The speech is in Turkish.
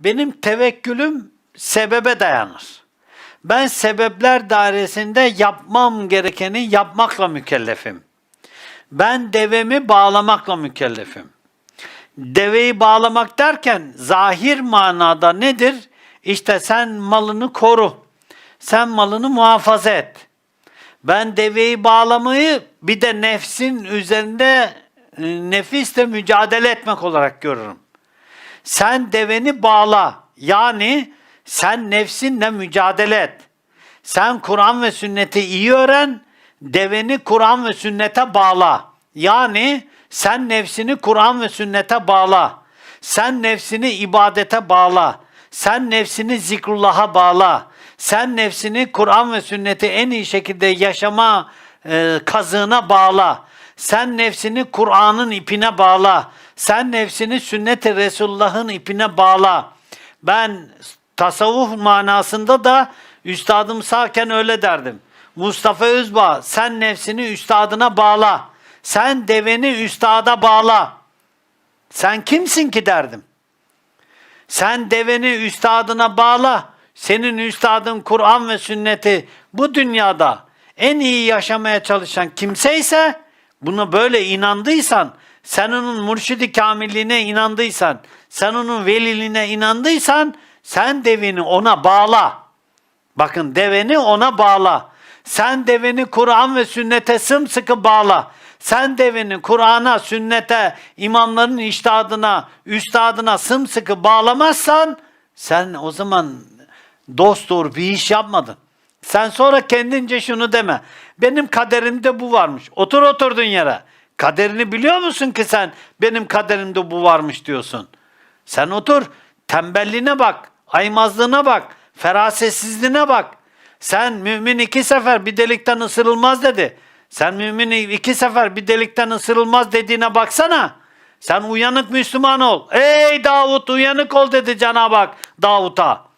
benim tevekkülüm sebebe dayanır. Ben sebepler dairesinde yapmam gerekeni yapmakla mükellefim. Ben devemi bağlamakla mükellefim. Deveyi bağlamak derken zahir manada nedir? İşte sen malını koru. Sen malını muhafaza et. Ben deveyi bağlamayı bir de nefsin üzerinde e, nefisle mücadele etmek olarak görürüm. Sen deveni bağla. Yani sen nefsinle mücadele et. Sen Kur'an ve sünneti iyi öğren, deveni Kur'an ve sünnete bağla. Yani sen nefsini Kur'an ve sünnete bağla. Sen nefsini ibadete bağla. Sen nefsini zikrullah'a bağla. Sen nefsini Kur'an ve sünneti en iyi şekilde yaşama e, kazığına bağla. Sen nefsini Kur'an'ın ipine bağla. Sen nefsini sünnet-i Resulullah'ın ipine bağla. Ben tasavvuf manasında da üstadım sağken öyle derdim. Mustafa Özbağ sen nefsini üstadına bağla. Sen deveni üstada bağla. Sen kimsin ki derdim. Sen deveni üstadına bağla. Senin üstadın Kur'an ve sünneti bu dünyada en iyi yaşamaya çalışan kimseyse buna böyle inandıysan, sen onun mürşidi kamilliğine inandıysan, sen onun veliliğine inandıysan sen deveni ona bağla. Bakın deveni ona bağla. Sen deveni Kur'an ve sünnete sımsıkı bağla. Sen deveni Kur'an'a, sünnete, imamların iştihadına, üstadına sımsıkı bağlamazsan sen o zaman dost doğru bir iş yapmadın. Sen sonra kendince şunu deme. Benim kaderimde bu varmış. Otur oturdun yere. Kaderini biliyor musun ki sen benim kaderimde bu varmış diyorsun. Sen otur, tembelliğine bak, aymazlığına bak, ferasetsizliğine bak. Sen mümin iki sefer bir delikten ısırılmaz dedi. Sen mümin iki sefer bir delikten ısırılmaz dediğine baksana. Sen uyanık Müslüman ol. Ey Davut uyanık ol dedi Cenab-ı Hak Davut'a.